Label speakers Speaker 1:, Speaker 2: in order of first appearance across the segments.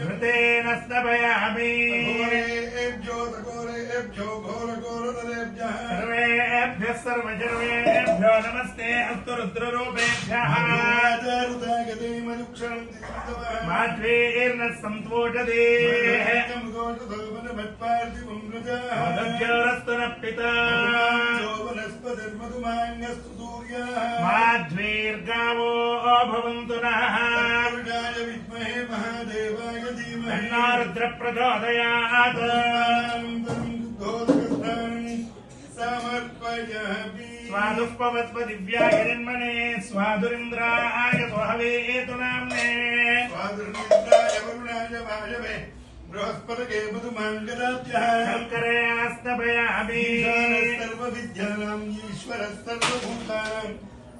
Speaker 1: घृतेन
Speaker 2: घोरेभ्यो
Speaker 1: सर्वेभ्यः सर्वजर्वेभ्यो नमस्ते। अस्तु रुद्ररूपेभ्यः माध्वेर्नः मदभ्योरस्तु नः पिता माध्वीर्गावो भवन्तु नः।
Speaker 2: महादेवाय धीमहि।
Speaker 1: तन्नो रुद्रप्रचोदयात्
Speaker 2: समर्पयामि
Speaker 1: स्वादुष्पवत्पदिव्याय जन्मने स्वादुरिन्द्राय स्वहवेतु नाम्ने।
Speaker 2: स्वादुर्निद्राय वरुणाय वायवे सर्वविद्यानाम् ईश्वरः सर्वभूतानाम्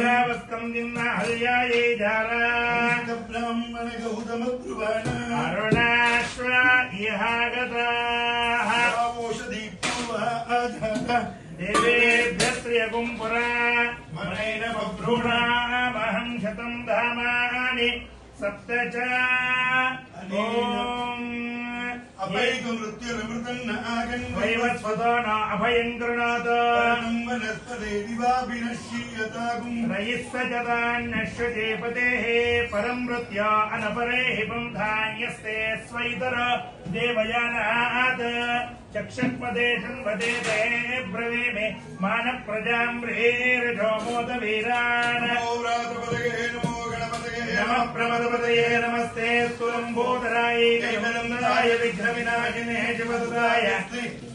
Speaker 1: गौरवस्कन्दिन्न हर्यायै जारा
Speaker 2: ब्राह्मण गौतमब्रुवाण
Speaker 1: अरुणाश्व इहागताः
Speaker 2: ओषधि पूर्वः आजातः
Speaker 1: देवेभ्यः श्रियगुं पुरा मनेन धामानि सप्त च
Speaker 2: आगन्वैव
Speaker 1: वैवस्वतो न अभयं कृणोतु
Speaker 2: वनस्पते दिवाभिनश्यतागुम्
Speaker 1: रयिः स जतान्नश्यते पतेः परं मृत्य अनपरे हिमं धान्यस्ते स्वैतर देवयानात्। चक्षुपदे शन्वते ते ब्रवीमि मानप्रजां व्रीरजो प्रमदपतये नमस्ते स्तुलम्बोदराय कैवलन्दनाय विघ्नविनाशिने शिवसुताय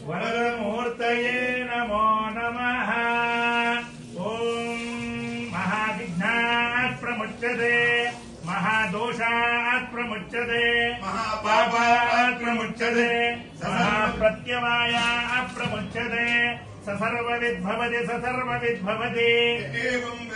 Speaker 1: वरदमूर्तये नमो नमः। ॐ महाविघ्नात् प्रमुच्यते, महादोषात् प्रमुच्यते महापापात् प्रमुच्यते, महाप्रत्यवायात् प्रमुच्यते स सर्वविद्भवति स सर्वविद्भवति
Speaker 2: एवं वेद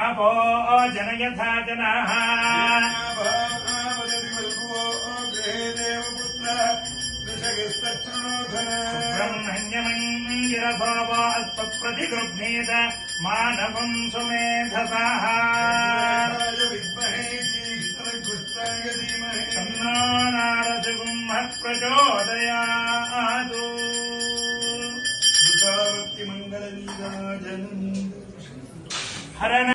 Speaker 1: आपो जनयथा जनाः ब्रह्मण्यमञ्जिरसोवास्त्वप्रतिगृह्णीत मानवं सुमेधसाः तन्नो नारदगुम्मः प्रचोदयातु हर